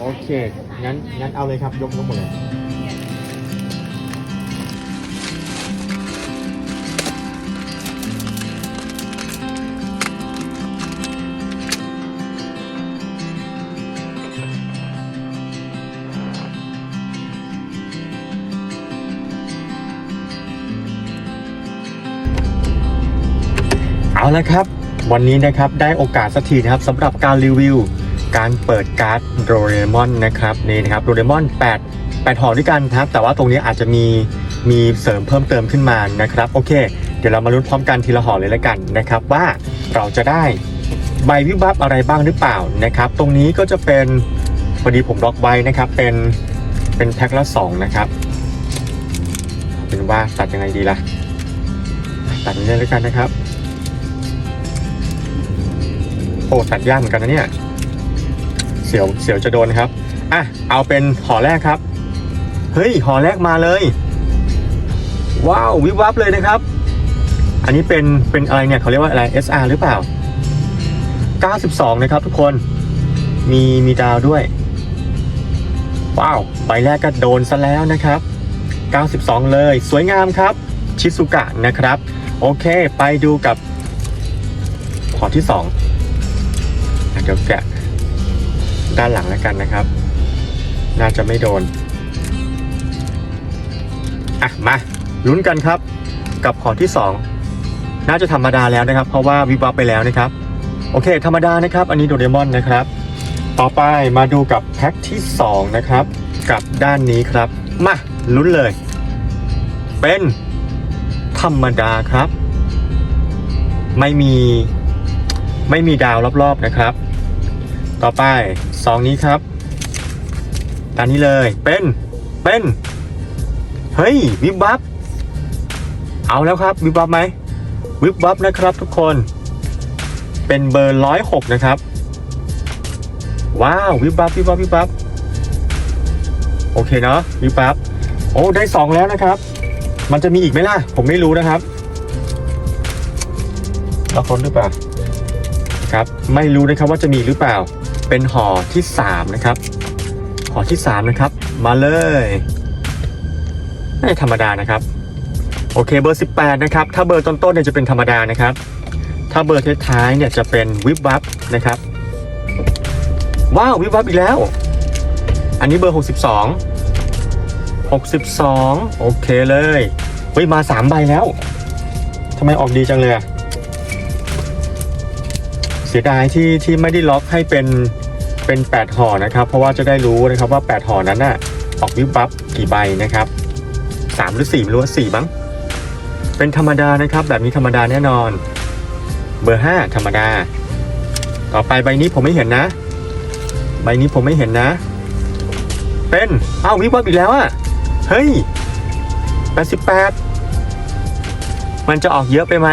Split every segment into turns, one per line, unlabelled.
โอเค งั้น งั้นเอาเลยครับ ยกยกหมดเลยเอาละครับ วันนี้นะครับได้โอกาสสักทีนะครับสำหรับการรีวิว การเปิดการ์ดโดเรมอนนะครับนี่นะครับโดเรมอน8 8ห่อด้วยกันครับ แต่ว่าตรงนี้อาจจะมีมีเสริมเพิ่มเติมขึ้นมานะครับ โอเค เดี๋ยวเรามาลุ้นพร้อมกันทีละห่อเลยแล้วกันนะครับ ว่าเราจะได้ใบวิบับอะไรบ้างหรือเปล่านะครับ ตรงนี้ก็จะเป็นพอดีผมล็อกไว้นะครับ เป็นเป็นแพ็คละสองนะครับ เป็นว่าตัดยังไงดีล่ะ ตัดอย่างนี้เลยแล้วกันนะครับโอ้ตัดยากเหมือนกันนะเนี่ย เสียวเสียวจะโดนครับอะเอาเป็นห่อแรกครับ เฮ้ยห่อแรกมาเลย ว้าววิบวับเลยนะครับ อันนี้เป็นเป็นอะไรเนี่ยเขาเรียกว่าอะไร SR หรือเปล่า 92 นะครับทุกคนมีมีดาวด้วย ว้าว ใบแรกก็โดนซะแล้วนะครับ 92 เลยสวยงามครับ ชิซุกะนะครับ โอเค ไปดูกับห่อที่2อะเดี๋ยวแกะ ด้านหลังแล้วกันนะครับ น่าจะไม่โดน อะ มาลุ้นกันครับ กับขอที่ 2 น่าจะธรรมดาแล้วนะครับ เพราะว่าวิบวับไปแล้วนะครับ โอเค ธรรมดานะครับ อันนี้โดเรมอนนะครับ ต่อไปมาดูกับแพ็คที่ 2 นะครับ กับด้านนี้ครับ มาลุ้นเลย เป็นธรรมดาครับ ไม่มีไม่มีดาวรอบๆนะครับ ต่อไปซองนี้ครับตามนี้เลยเป็นเป็นเฮ้ยวิบวับเอาแล้วครับวิบวับไหมวิบวับนะครับทุกคน เป็นเบอร์ร้อยหกนะครับ ว้าววิบวับวิบวับวิบวับโอเคเนาะวิบวับโอ้ได้สองแล้วนะครับ มันจะมีอีกไหมล่ะ ผมไม่รู้นะครับเราคนหรือเปล่าครับ ไม่รู้นะครับว่าจะมีหรือเปล่า เป็นห่อที่ 3 นะครับห่อที่ 3 นะครับ มาเลยไม่ธรรมดานะครับ โอเคเบอร์ 18 นะครับ ถ้าเบอร์ต้นๆเนี่ยจะเป็นธรรมดานะครับ ถ้าเบอร์ท้ายๆเนี่ยจะเป็นวิบวับนะครับ ว้าววิบวับอีกแล้ว อันนี้เบอร์ 62 62 โอเคเลยเฮ้ยมา 3 ใบแล้วทำไมออกดีจังเลยเสียดายที่ที่ไม่ได้ล็อกให้เป็น เป็น 8ห่อนะครับ เพราะว่าจะได้รู้นะครับว่า 8ห่อนั้นน่ะออกวิบวับกี่ใบนะครับ3หรือ4ไม่รู้ว่า4บ้างเป็นธรรมดานะครับ แบบนี้ธรรมดาแน่นอน เบอร์ 5 ธรรมดา ต่อไปใบนี้ผมไม่เห็นนะ ใบนี้ผมไม่เห็นนะ เป็นอ้าววิบวับอีกแล้วอะเฮ้ย88 มันจะออกเยอะไปไหม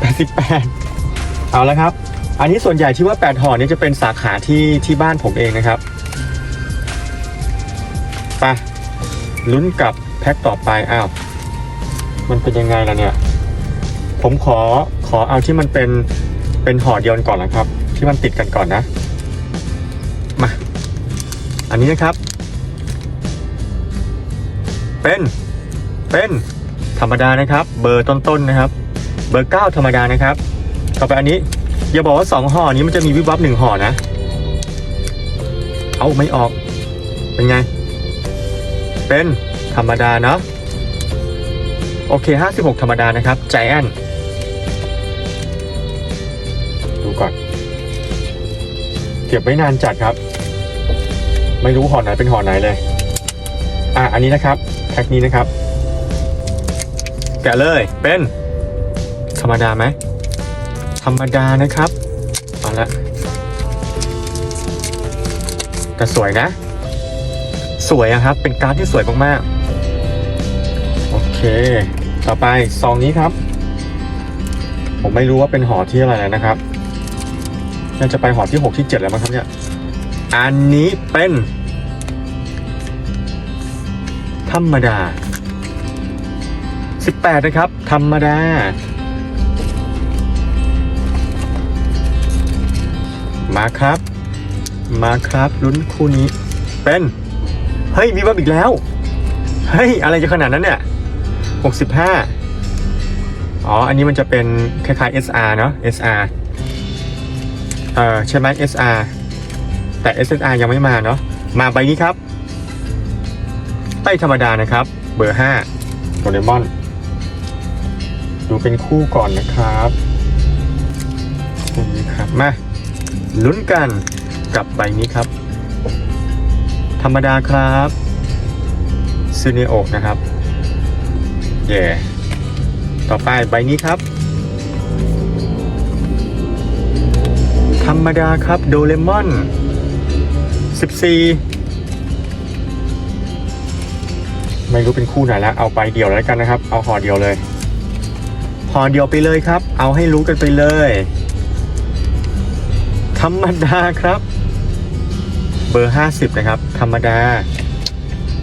88 เอาละครับ อันนี้ส่วนใหญ่ที่ว่า 8ห่อนี้จะเป็นสาขาที่ที่บ้านผมเองนะครับไปลุ้นกับแพ็คต่อไปอ้าวมันเป็นยังไงล่ะเนี่ย ผมขอขอเอาที่มันเป็นเป็นห่อเดียวก่อนนะครับ ที่มันติดกันก่อนนะมาอันนี้นะครับ เป็นเป็นธรรมดานะครับ เบอร์ต้นๆนะครับ เบอร์9ธรรมดานะครับ ต่อไปอันนี้ อย่าบอกว่า2ห่อนี้มันจะมีวิบวับหนึ่งห่อนะ เอาไม่ออก เป็นไง เป็นธรรมดาเนาะโอเค 56 ธรรมดานะครับใจแอนดูก่อน เก็บไว้นานจัดครับ ไม่รู้ห่อไหนเป็นห่อไหนเลย อะ อันนี้นะครับแพ็คนี้นะครับ แกะเลยเป็น ธรรมดาไหม ธรรมดานะครับเอาละแต่สวยนะ สวยอะครับ เป็นการ์ดที่สวยมากๆ โอเค ต่อไปซองนี้ครับ ผมไม่รู้ว่าเป็นหอที่อะไรแล้วนะครับน่าจะไปหอที่ 6 ที่ 7 แล้วมั้งครับเนี่ย อันนี้เป็น ธรรมดา 18 นะครับ ธรรมดา มาครับ มาครับลุ้นคู่นี้ เป็น เฮ้ยมีบับอีกแล้ว เฮ้ย อะไรจะขนาดนั้นเนี่ย65อ๋อ อันนี้มันจะเป็นคล้ายๆ SR เนาะ SR เออใช่ไหม SR แต่ SSR ยังไม่มาเนาะมาใบนี้ครับไต้ธรรมดานะครับ เบอร์5โดเรมอน ดูเป็นคู่ก่อนนะครับคู่นี้ครับ มา ลุ้นกันกับใบนี้ครับ ธรรมดาครับซูเนโอนะครับเย่ต่อไปใบนี้ครับ ธรรมดาครับโดเรมอน14 ไม่รู้เป็นคู่ไหนแล้ว เอาไปเดียวแล้วกันนะครับ เอาห่อเดียวเลยห่อเดียวไปเลยครับ เอาให้รู้กันไปเลย รรมดาครับ เบอร์ 50 นะครับ ธรรมดา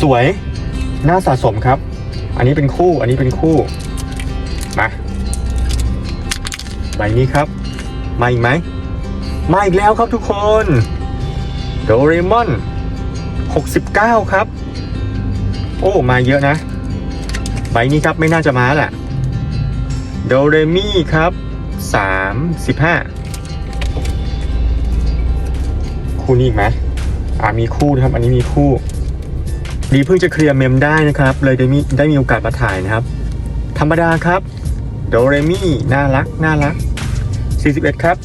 สวยน่าสะสมครับ อันนี้เป็นคู่ อันนี้เป็นคู่ มาใบนี้ครับ มาอีกไหม มาอีกแล้วครับทุกคน โดเรมอน 69 ครับ โอ้ มาเยอะนะ ใบนี้ครับไม่น่าจะมาแหละ โดเรมี่ครับ 35 คู่นี้อีกไหมอ่ามีคู่นะครับ อันนี้มีคู่ ดีเพิ่งจะเคลียร์เมมได้นะครับ เลยได้มีได้มีโอกาสมาถ่ายนะครับ ธรรมดาครับโดเรมี่น่ารักน่ารัก 41 ครับ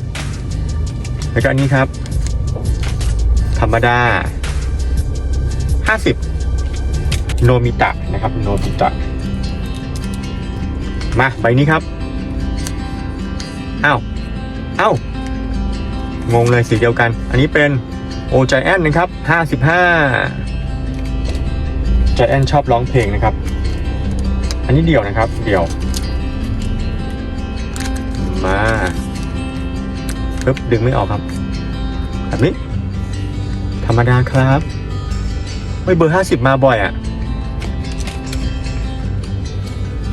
แล้วก็อันนี้ครับ ธรรมดา 50 โนมิตะนะครับ โนมิตะ มาใบนี้ครับ อ้าว อ้าว งงเลยสีเดียวกัน อันนี้เป็นโอใจแอนนะครับ55ใจแอนชอบร้องเพลงนะครับ อันนี้เดี่ยวนะครับ เดี่ยว มาปึ๊บดึงไม่ออกครับ แบบนี้ ธรรมดาครับไม่เบอร์ห้าสิบมาบ่อยอะ่ะ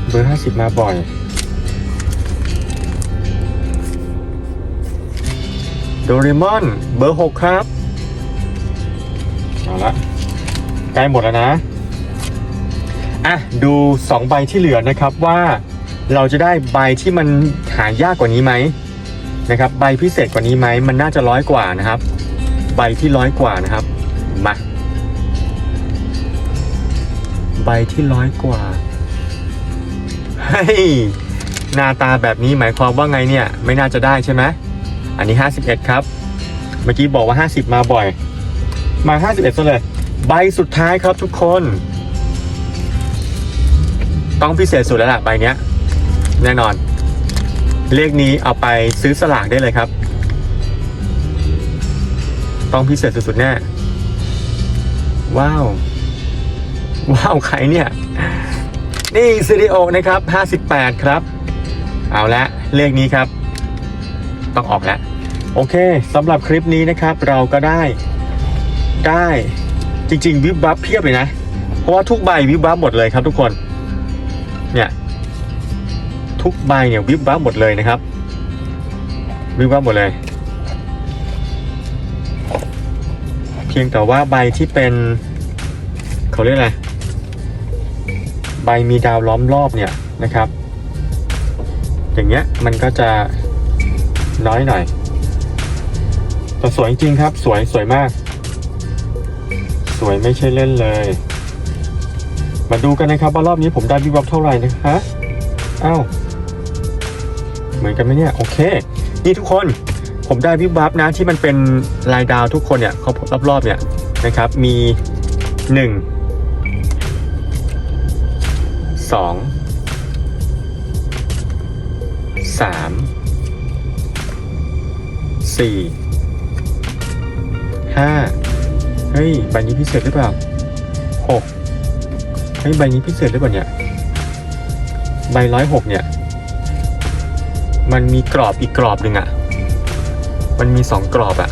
เบอร์ห้าสิบมาบ่อย โดเรมอนเบอร์หกครับ เอาละใกล้หมดแล้วนะ อะ ดูสองใบที่เหลือนะครับว่าเราจะได้ใบที่มันหายากกว่านี้ไหมนะครับ ใบพิเศษกว่านี้ไหม มันน่าจะร้อยกว่านะครับ ใบที่ร้อยกว่านะครับ มา ใบที่ร้อยกว่าเฮ้ยหน้าตาแบบนี้หมายความว่าไงเนี่ย ไม่น่าจะได้ใช่ไหม อันนี้ 51 ครับ เมื่อกี้บอกว่า 50 มาบ่อย มา 51ซะเลย ใบสุดท้ายครับทุกคน ต้องพิเศษสุดแล้วล่ะใบเนี้ย แน่นอน เลขนี้เอาไปซื้อสลากได้เลยครับ ต้องพิเศษสุดๆแน่ว้าว ว้าว ใครเนี่ย นี่ซีดีโอนะครับ 58 ครับ เอาละเลขนี้ครับ ต้องออกแล้ว โอเคสำหรับคลิปนี้นะครับ เราก็ได้ได้จริง ๆ วิบวับเพียบเลยนะ เพราะว่าทุกใบวิบวับหมดเลยครับทุกคน เนี่ยทุกใบเนี่ยวิบวับหมดเลยนะครับ วิบวับหมดเลย เพียงแต่ว่าใบที่เป็นเขาเรียกอะไรใบมีดาวล้อมรอบเนี่ยนะครับ อย่างเงี้ยมันก็จะน้อยหน่อย แต่สวยจริงครับ สวยสวยมาก สวยไม่ใช่เล่นเลย มาดูกันนะครับว่ารอบนี้ผมได้วิบวับเท่าไหร่นะฮะอ้าวเหมือนกันไหมเนี่ย โอเค นี่ทุกคนผมได้วิบวับนะที่มันเป็นลายดาวทุกคนเนี่ยเขารอบๆเนี่ยนะครับ มีหนึ่งสองสามสี่ ห้าเฮ้ยใบนี้พิเศษหรือเปล่าหกเฮ้ยใบนี้พิเศษหรือเปล่าเนี่ยใบร้อยหกเนี่ย มันมีกรอบอีกกรอบหนึ่งอะ่ะ มันมีสองกรอบอะ่ะ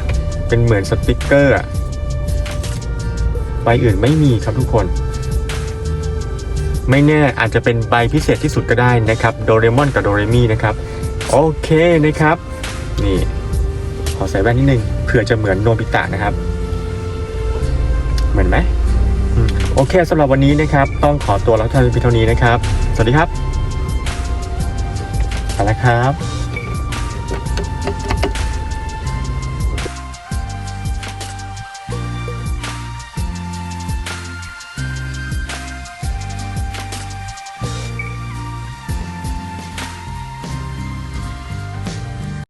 เป็นเหมือนสติกเกอร์อะใบอื่นไม่มีครับทุกคน ไม่แน่อาจจะเป็นใบพิเศษที่สุดก็ได้นะครับ โดเรมอนกับโดเรมีนะครับ โอเคนะครับ นี่ ขอใส่แว่นนิดนึงเผื่อจะเหมือนโนบิตะนะครับ เหมือนไหมโอเคสำหรับวันนี้นะครับ ต้องขอตัวแล้วท่านเพียงเท่านี้นะครับ สวัสดีครับไปแล้วครับ